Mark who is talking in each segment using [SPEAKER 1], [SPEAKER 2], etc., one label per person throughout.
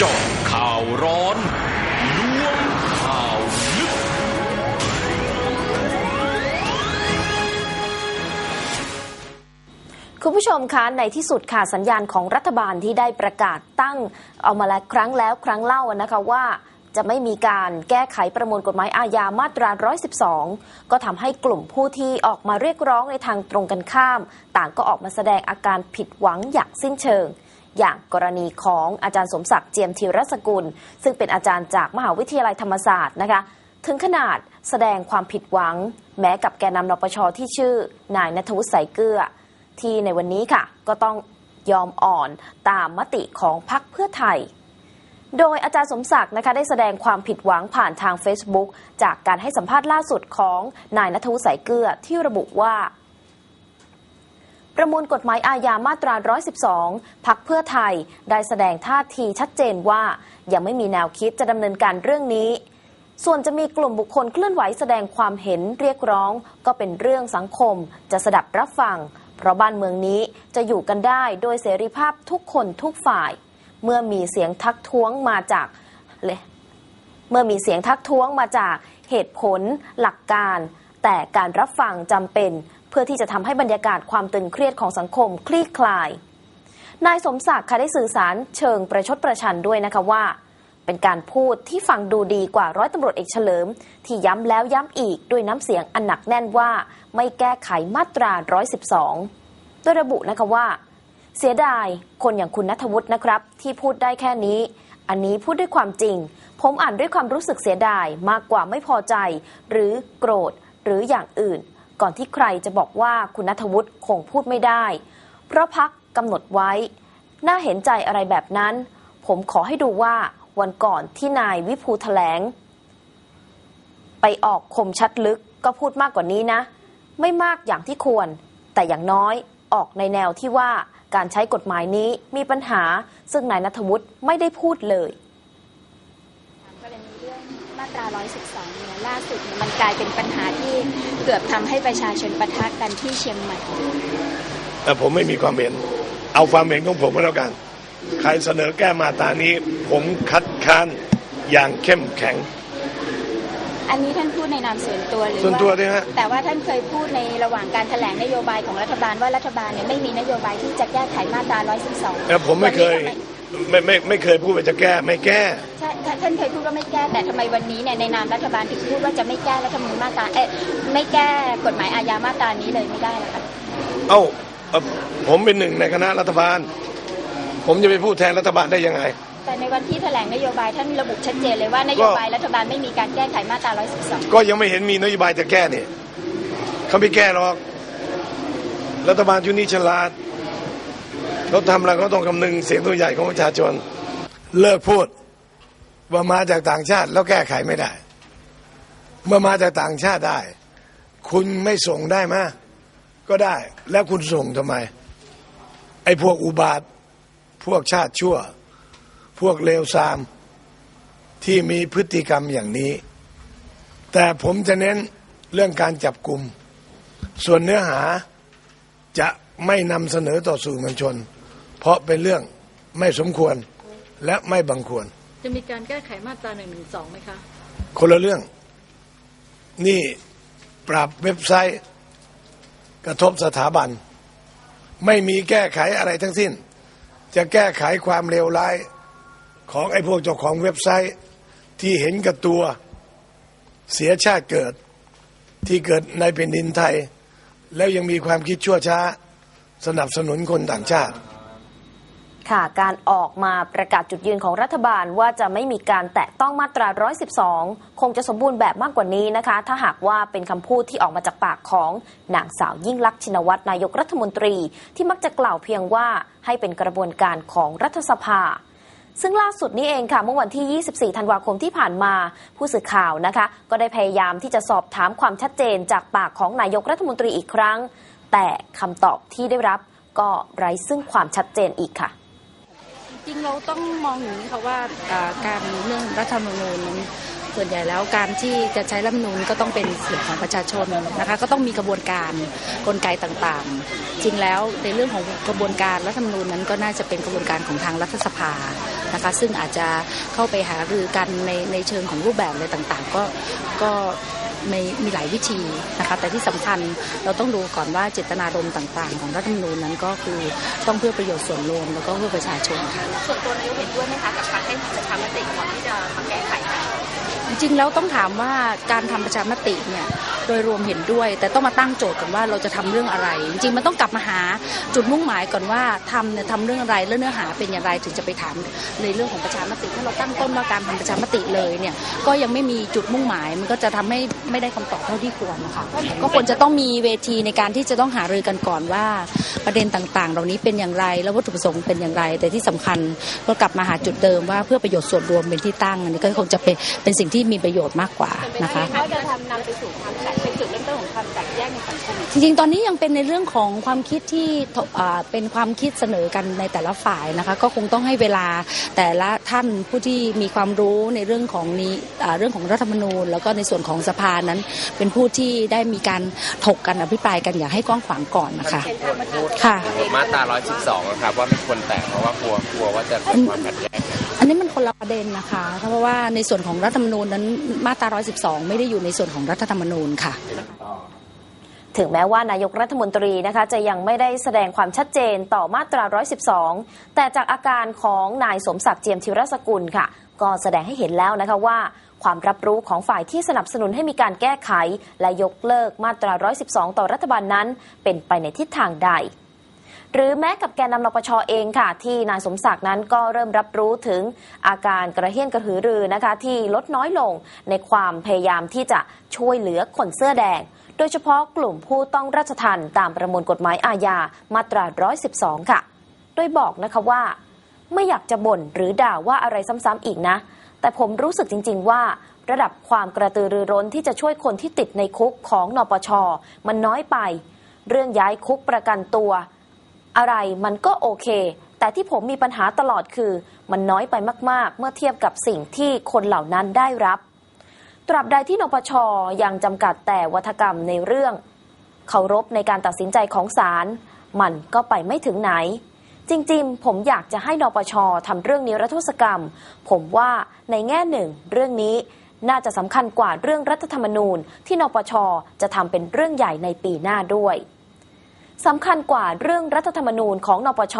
[SPEAKER 1] จาะข่าวร้อนล้วงข่าวลึก
[SPEAKER 2] คุณผู้ชมคะในที่สุดค่ะสัญญาณของรัฐบาลที่ได้ประกาศตั้งเอามาแล้วครั้งแล้วครั้งเล่านะคะว่าจะไม่มีการแก้ไขประมวลกฎหมายอาญามาตรา 112 ก็ทำให้กลุ่มผู้ที่ออกมาเรียกร้องในทางตรงกันข้าม ต่างก็ออกมาแสดงอาการผิดหวังอย่างสิ้นเชิง อย่างกรณีของอาจารย์สมศักดิ์เจียมธีรสกุล ซึ่งเป็นอาจารย์จากมหาวิทยาลัยธรรมศาสตร์นะคะถึงขนาดแสดงความผิดหวัง แม้กับแกนนำนปชที่ชื่อนายนัทวุฒิสายเกลือ ที่ในวันนี้ค่ะก็ต้องยอมอ่อนตามมติของพรรคเพื่อไทย โดยอาจารย์สมศักดิ์นะคะได้แสดงความผิดหวังผ่านทาง Facebook จากการให้สัมภาษณ์ล่าสุดของนายนัทวุฒิสายเกลือที่ระบุว่า ประมวลกฎหมายอาญามาตรา 112 พักเพื่อไทยได้แสดงท่าทีชัดเจนว่า ยังไม่มีแนวคิดจะดำเนินการเรื่องนี้ ส่วนจะมีกลุ่มบุคคลเคลื่อนไหวแสดงความเห็นเรียกร้อง ก็เป็นเรื่องสังคมจะสดับรับฟัง เพราะบ้านเมืองนี้จะอยู่กันได้โดยเสรีภาพทุกคนทุกฝ่าย เมื่อมีเสียงทักท้วงมาจากเลยเมื่อมีเสียงทักท้วงมาจากเหตุผลหลักการแต่การรับฟังจำเป็น เพื่อที่จะทำให้บรรยากาศความตึงเครียดของสังคมคลี่คลาย นายสมศักดิ์ค่ะได้สื่อสารเชิงประชดประชันด้วยนะคะว่า เป็นการพูดที่ฟังดูดีกว่าร้อยตำรวจเอกเฉลิม ที่ย้ำแล้วย้ำอีกด้วยน้ำเสียงอันหนักแน่นว่า ไม่แก้ไขมาตรา 112 โดยระบุนะคะว่า เสียดายคนอย่างคุณนัทวุฒินะครับ ที่พูดได้แค่นี้ อันนี้พูดด้วยความจริง ผมอ่านด้วยความรู้สึกเสียดายมากกว่าไม่พอใจ หรือโกรธหรืออย่างอื่น ก่อนที่ใครจะบอกว่าคุณนัทวุฒิคงพูดไม่ได้ เพราะพักกำหนดไว้ น่าเห็นใจอะไรแบบนั้น ผมขอให้ดูว่าวันก่อนที่นายวิภูแถลง ไปออกคมชัดลึกก็พูดมากกว่านี้นะ ไม่มากอย่างที่ควร แต่อย่างน้อยออกในแนวที่ว่าการใช้กฎหมายนี้มีปัญหาซึ่งนายนัทวุฒิไม่ได้พูดเลย
[SPEAKER 3] 212เนี่ยล่าสุดมันกลายเป็นปัญหาที่เกือบทำให้ประชาชนประทะกันที่เชียงใหม่
[SPEAKER 4] แต่ผมไม่มีความเห็น เอาความเห็นของผมก็แล้วกัน ใครเสนอแก้มาตรานี้ ผมคัดค้านอย่างเข้มแข็ง
[SPEAKER 3] อันนี้ท่านพูดในนามส่วนตัวหรือ
[SPEAKER 4] ส่วนตัวเนี่ยฮะ
[SPEAKER 3] แต่ว่าท่านเคยพูดในระหว่างการแถลงนโยบายของรัฐบาลว่ารัฐบาลเนี่ยไม่มีนโยบายที่จะแก้ไขมาตรา112
[SPEAKER 4] แต่ผมไม่เคย
[SPEAKER 3] ไไม่
[SPEAKER 4] ไม่ไม่เคยพูดว่าจะแก้ไม่แก้
[SPEAKER 3] ใช่ ท่านท่านเคยพูดว่าไม่แก้ แต่ทำไมวันนี้เนี่ยในนามรัฐบาลถึงพูดว่าจะไม่แก้รัฐธรรมนูญมาตราเอ๊ะไม่แก้กฎหมายอาญามาตรานี้เลยไม่ได้เหรอคะ
[SPEAKER 4] เอ้าเอ่อผมเป็นหนึ่งในคณะรัฐบาล ผมจะไปพูดแทนรัฐบาลได้ยังไง
[SPEAKER 3] แต่ในวันที่แถลงนโยบายท่านระบุชัดเจนเลยว่านโยบายรัฐบาลไม่มีการแก้ไขมาตรา 112
[SPEAKER 4] ก็ยังไม่เห็นมีนโยบายจะแก้เนี่ยเขาไม่แก้หรอก รัฐบาลชุดนี้ฉลาดเขาทำอะไรเขาต้องคำนึงเสียงตัวใหญ่ของประชาชน เลิกพูด ว่ามาจากต่างชาติแล้วแก้ไขไม่ได้ เมื่อมาจากต่างชาติได้ คุณไม่ส่งได้ไหมก็ได้ แล้วคุณส่งทำไม ไอ้พวกอุบาท พวกชาติชั่ว พวกเลวทราม ที่มีพฤติกรรมอย่างนี้ แต่ผมจะเน้นเรื่องการจับกลุ่ม ส่วนเนื้อหาจะไม่นำเสนอต่อสื่อมวลชน เพราะเป็นเรื่องไม่สมควรและไม่บังควร
[SPEAKER 5] จะมีการแก้ไขมาตรา1นึไหมคะ
[SPEAKER 4] คนละเรื่อง นี่ปรับเว็บไซต์กระทบสถาบัน ไม่มีแก้ไขอะไรทั้งสิ้น จะแก้ไขความเลวร้าย ของไอ้พวกเจ้าของเว็บไซต์ที่เห็นกับตัวเสียชาติเกิดที่เกิดในแผ่นดินไทย แล้วยังมีความคิดชั่วช้า สนับสนุนคนต่างชาติ
[SPEAKER 2] ค่ะการออกมาประกาศจุดยืนของรัฐบาลว่าจะไม่มีการแตะต้องมาตรา 112 คงจะสมบูรณ์แบบมากกว่านี้นะคะ ถ้าหากว่าเป็นคำพูดที่ออกมาจากปากของนางสาวยิ่งลักษณ์ชินวัตรนายกรัฐมนตรี ที่มักจะกล่าวเพียงว่าให้เป็นกระบวนการของรัฐสภาซึ่งล่าสุดนี้เองค่ะเมื่อวันที่ 24 ธันวาคมที่ผ่านมา ผู้สื่อข่าวนะคะ ก็ได้พยายามที่จะสอบถามความชัดเจนจากปากของนายกรัฐมนตรีอีกครั้ง แต่คำตอบที่ได้รับก็ไร้ซึ่งความชัดเจนอีกค่ะ
[SPEAKER 5] จริงเราต้องมองอย่างนี้ค่ะว่าการเรื่องรัฐธรรมนูญนั้นส่วนใหญ่แล้วการที่จะใช้รัฐมนูญก็ต้องเป็นเสียงของประชาชนนะคะก็ต้องมีกระบวนการกลไกต่างๆ จริงแล้วในเรื่องของกระบวนการรัฐธรรมนูญนั้นก็น่าจะเป็นกระบวนการของทางรัฐสภานะคะซึ่งอาจจะเข้าไปหารือกันในในเชิงของรูปแบบอะไรต่างๆ ก็ก็ มีมีหลายวิธีนะคะแต่ที่สำคัญเราต้องดูก่อนว่าเจตนารมณ์ต่างๆ ของรัฐธรรมนูญนั้นก็คือต้องเพื่อประโยชน์ส่วนรวมแล้วก็เพื่อประชาชนค่ะ
[SPEAKER 6] ส่วนตัวนายกเห็นด้วยไหมคะกับการให้ประชามติก่อนที่จะมาแก้ไข
[SPEAKER 5] จริงแล้วต้องถามว่าการทำประชามติเนี่ยโดยรวมเห็นด้วย แต่ต้องมาตั้งโจทย์กันว่าเราจะทำเรื่องอะไร จริงมันต้องกลับมาหาจุดมุ่งหมายก่อนว่าทำเนี่ยทำเรื่องอะไรแล้วเนื้อหาเป็นอย่างไรถึงจะไปถามในเรื่องของประชามติ ถ้าเราตั้งต้นว่าการทำประชามติเลยเนี่ยก็ยังไม่มีจุดมุ่งหมาย มันก็จะทำให้ไม่ได้คำตอบเท่าที่ควรนะคะก็ควรจะต้องมีเวทีในการที่จะต้องหารือกันก่อนว่าประเด็นต่างๆ เหล่านี้เป็นอย่างไร แล้ววัตถุประสงค์เป็นอย่างไร แต่ที่สำคัญก็กลับมาหาจุดเดิมว่าเพื่อประโยชน์ส่วนรวมเป็นที่ตั้งอันนี้ก็คงจะเป็นเป็นสิ่งที่มีประโยชน์มากกว่านะคะ
[SPEAKER 6] เขาจะทำนำไปสู่ความแตกเป็นจุดเริ่มต้นของความแตกแยกในสังคม
[SPEAKER 5] จริงๆ ตอนนี้ยังเป็นในเรื่องของความคิดที่ถอ่าเป็นความคิดเสนอกันในแต่ละฝ่ายนะคะก็คงต้องให้เวลาแต่ละท่านผู้ที่มีความรู้ในเรื่องของนี้อ่าเรื่องของรัฐธรรมนูญ แล้วก็ในส่วนของสภานั้น เป็นผู้ที่ได้มีการถกกันอภิปรายกันอย่างให้กว้างขวางก่อนนะคะค่ะ
[SPEAKER 7] มาตรา112อะครับว่าไม่ควรแตะเพราะว่ากลัวกลัวว่าจะเป็นความขัดแย้ง
[SPEAKER 5] อันนี้มันคนละประเด็นนะคะ เพราะว่าในส่วนของรัฐธรรมนูญนั้นมาตรา 112 ไม่ได้อยู่ในส่วนของรัฐธรรมนูญค่ะ
[SPEAKER 2] ถึงแม้ว่านายกรัฐมนตรีนะคะจะยังไม่ได้แสดงความชัดเจนต่อมาตรา 112 แต่จากอาการของนายสมศักดิ์เจียมธิรสกุลค่ะ ก็แสดงให้เห็นแล้วนะคะว่า ความรับรู้ของฝ่ายที่สนับสนุนให้มีการแก้ไข และยกเลิกมาตรา 112 ต่อรัฐบาลนั้น เป็นไปในทิศทางใด หรือแม้กับแกนนำนปชเองค่ะ ที่นายสมศักดิ์นั้นก็เริ่มรับรู้ถึงอาการกระเฮี้ยนกระหือรือนะคะ ที่ลดน้อยลงในความพยายามที่จะช่วยเหลือคนเสื้อแดง โดยเฉพาะกลุ่มผู้ต้องราชทันตามประมวลกฎหมายอาญามาตรา 112 ค่ะ โดยบอกนะคะว่า ไม่อยากจะบ่นหรือด่าว่าอะไรซ้ำๆอีกนะ แต่ผมรู้สึกจริง ๆ ว่าระดับความกระตือรือร้นที่จะช่วยคนที่ติดในคุกของนปช มันน้อยไป เรื่องย้ายคุกประกันตัว อะไรมันก็โอเค แต่ที่ผมมีปัญหาตลอดคือ มันน้อยไปมาก ๆ เมื่อเทียบกับสิ่งที่คนเหล่านั้นได้รับ ตราบใดที่นปชยังจำกัดแต่วัฒกรรมในเรื่องเคารพในการตัดสินใจของศาลมันก็ไปไม่ถึงไหน จริงๆ ผมอยากจะให้นปชทำเรื่องนิรโทษกรรม ผมว่าในแง่หนึ่ง เรื่องนี้น่าจะสำคัญกว่าเรื่องรัฐธรรมนูญที่นปชจะทำเป็นเรื่องใหญ่ในปีหน้าด้วย สำคัญกว่าเรื่องรัฐธรรมนูญของนปช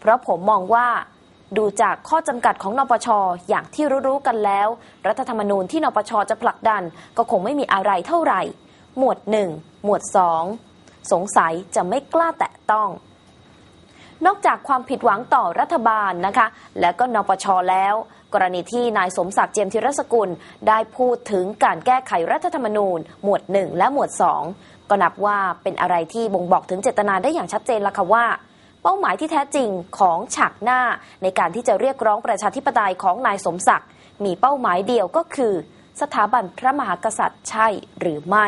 [SPEAKER 2] เพราะผมมองว่าดูจากข้อจำกัดของนปชอย่างที่รู้ๆกันแล้ว รัฐธรรมนูญที่นปชจะผลักดันก็คงไม่มีอะไรเท่าไหร่ หมวด 1 หมวด 2 สงสัยจะไม่กล้าแตะต้อง นอกจากความผิดหวังต่อรัฐบาลนะคะ และก็นปชแล้ว กรณีที่นายสมศักดิ์เจียมธิรสกุล ได้พูดถึงการแก้ไขรัฐธรรมนูญ หมวด 1 และหมวด 2 ก็นับว่าเป็นอะไรที่บ่งบอกถึงเจตนาได้อย่างชัดเจนล้วค่ะว่าเป้าหมายที่แท้จริงของฉากหน้า ในการที่จะเรียกร้องประชาธิปไตยของนายสมศักดิ์มีเป้าหมายเดียวก็คือ สถาบันพระมหากษัตริย์ใช่หรือไม่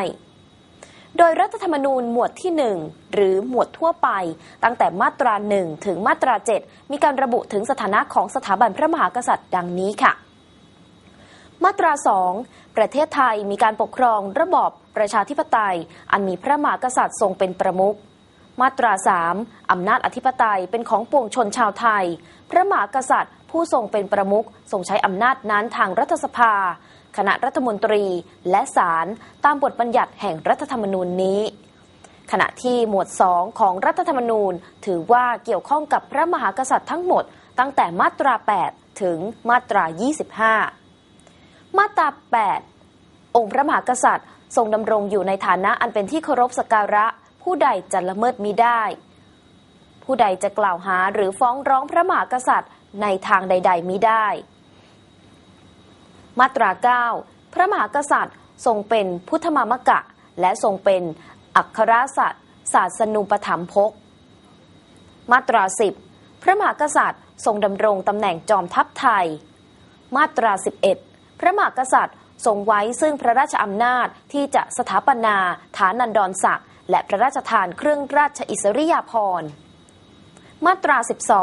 [SPEAKER 2] โดยรัฐธรรมนูญหมวดที่ 1 หรือหมวดทั่วไป ตั้งแต่มาตรา 1 ถึงมาตรา 7 มีการระบุถึงสถานะของสถาบันพระมหากษัตริย์ดังนี้ค่ะ มาตรา 2 ประเทศไทยมีการปกครองระบอบประชาธิปไตย อันมีพระมหากษัตริย์ทรงเป็นประมุขมาตรา 3 อำนาจอธิปไตยเป็นของปวงชนชาวไทย พระมหากษัตริย์ผู้ทรงเป็นประมุขทรงใช้อำนาจนั้นทางรัฐสภา คณะรัฐมนตรี และศาลตามบทบัญญัติแห่งรัฐธรรมนูญนี้ ขณะที่หมวด 2 ของรัฐธรรมนูญ ถือว่าเกี่ยวข้องกับพระมหากษัตริย์ทั้งหมด ตั้งแต่มาตรา 8 ถึงมาตรา 25 มาตรา 8 องค์พระมหากษัตริย์ ทรงดำรงอยู่ในฐานะอันเป็นที่เคารพสักการะ ผู้ใดจะละเมิดมิได้ผู้ใดจะกล่าวหาหรือฟ้องร้องพระมหากษัตริย์ในทางใด ๆมิได้ มาตรา 9 พระมหากษัตริย์ทรงเป็นพุทธมามกะ และทรงเป็นอัครสัตย์ศาสนูปถัมภกมาตรา 10 พระมหากษัตริย์ทรงดำรงตำแหน่งจอมทัพไทย มาตรา 11 พระมหากษัตริย์ทรงไว้ซึ่งพระราชอำนาจที่จะสถาปนาฐานันดรศักดิ์และพระราชทานเครื่องราชอิสริยาภรณ์ มาตรา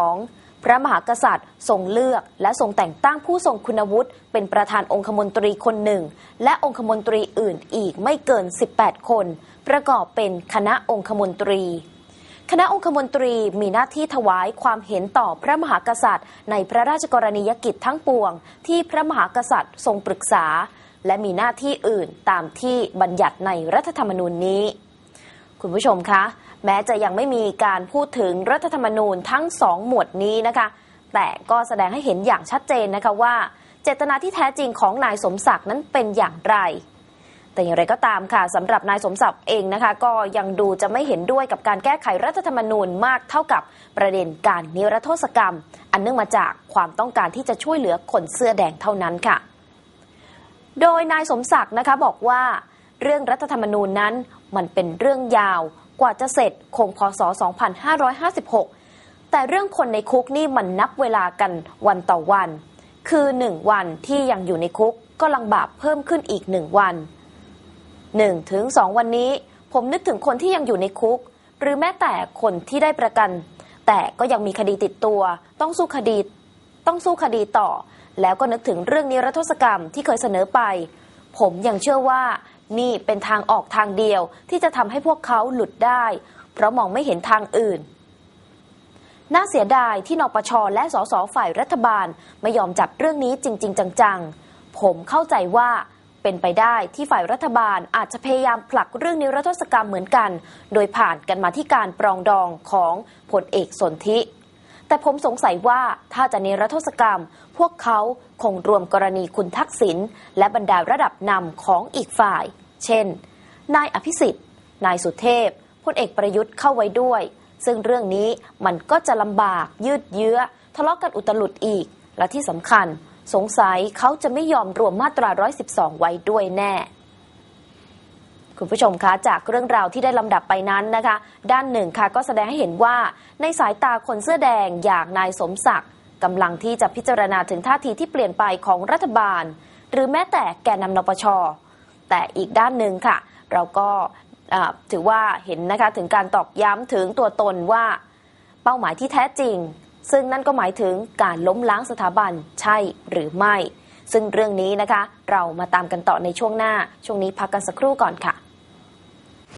[SPEAKER 2] 12 พระมหากษัตริย์ทรงเลือก และทรงแต่งตั้งผู้ทรงคุณวุฒิเป็นประธานองคมนตรีคนหนึ่ง และองคมนตรีอื่นอีกไม่เกิน 18 คน ประกอบเป็นคณะองคมนตรีคณะองคมนตรีมีหน้าที่ถวายความเห็นต่อพระมหากษัตริย์ ในพระราชกรณียกิจทั้งปวง ที่พระมหากษัตริย์ทรงปรึกษา และมีหน้าที่อื่นตามที่บัญญัติในรัฐธรรมนูญนี้ คุณผู้ชมคะ แม้จะยังไม่มีการพูดถึงรัฐธรรมนูญทั้งสองหมวดนี้นะคะ แต่ก็แสดงให้เห็นอย่างชัดเจนนะคะว่า เจตนาที่แท้จริงของนายสมศักดิ์นั้นเป็นอย่างไร แต่อย่างไรก็ตามค่ะสำหรับนายสมศักดิ์เองนะคะ ก็ยังดูจะไม่เห็นด้วยกับการแก้ไขรัฐธรรมนูญมากเท่ากับประเด็นการนิรโทษกรรม อันเนื่องมาจากความต้องการที่จะช่วยเหลือคนเสื้อแดงเท่านั้นค่ะ โดยนายสมศักดิ์นะคะบอกว่าเรื่องรัฐธรรมนูญนั้นมันเป็นเรื่องยาว กว่าจะเสร็จคงพศ 2556 แต่เรื่องคนในคุกนี่มันนับเวลากันวันต่อวัน คือหนึ่งวันที่ยังอยู่ในคุกก็ลังบาปเพิ่มขึ้นอีกหนึ่งวัน 1 ถึง 2 วันนี้ ผมนึกถึงคนที่ยังอยู่ในคุก หรือแม้แต่คนที่ได้ประกัน แต่ก็ยังมีคดีติดตัว ต้องสู้คดี ต้องสู้คดีต่อ แล้วก็นึกถึงเรื่องนิรโทษกรรมที่เคยเสนอไป ผมยังเชื่อว่า นี่เป็นทางออกทางเดียวที่จะทำให้พวกเขาหลุดได้ เพราะมองไม่เห็นทางอื่น น่าเสียดายที่นปชและสสฝ่ายรัฐบาลไม่ยอมจับเรื่องนี้จริง ๆ จังๆ ผมเข้าใจว่าเป็นไปได้ที่ฝ่ายรัฐบาลอาจจะพยายามผลักเรื่องนิรโทษกรรมเหมือนกัน โดยผ่านกันมาที่การปรองดองของพลเอกสนธิ แต่ผมสงสัยว่าถ้าจะนิรโทษกรรม พวกเขาคงรวมกรณีคุณทักษิณและบรรดาระดับนำของอีกฝ่าย เช่น นายอภิสิทธิ์ นายสุเทพพลเอกประยุทธ์เข้าไว้ด้วย ซึ่งเรื่องนี้มันก็จะลำบากยืดเยื้อ ทะเลาะกันอุตลุดอีก และที่สำคัญ สงสัยเขาจะไม่ยอมรวมมาตรา 112 ไว้ด้วยแน่ คุณผู้ชมคะจากเรื่องราวที่ได้ลำดับไปนั้นนะคะ ด้านหนึ่งค่ะก็แสดงให้เห็นว่าในสายตาคนเสื้อแดงอย่างนายสมศักดิ์กำลังที่จะพิจารณาถึงท่าทีที่เปลี่ยนไปของรัฐบาล หรือแม้แต่แกนนำนปช แต่อีกด้านหนึ่งค่ะ เราก็ถือว่าเห็นนะคะถึงการตอกย้ำถึงตัวตนว่าเป้าหมายที่แท้จริง ซึ่งนั่นก็หมายถึงการล้มล้างสถาบันใช่หรือไม่ ซึ่งเรื่องนี้นะคะ เรามาตามกันต่อในช่วงหน้าช่วงนี้พักกันสักครู่ก่อนค่ะ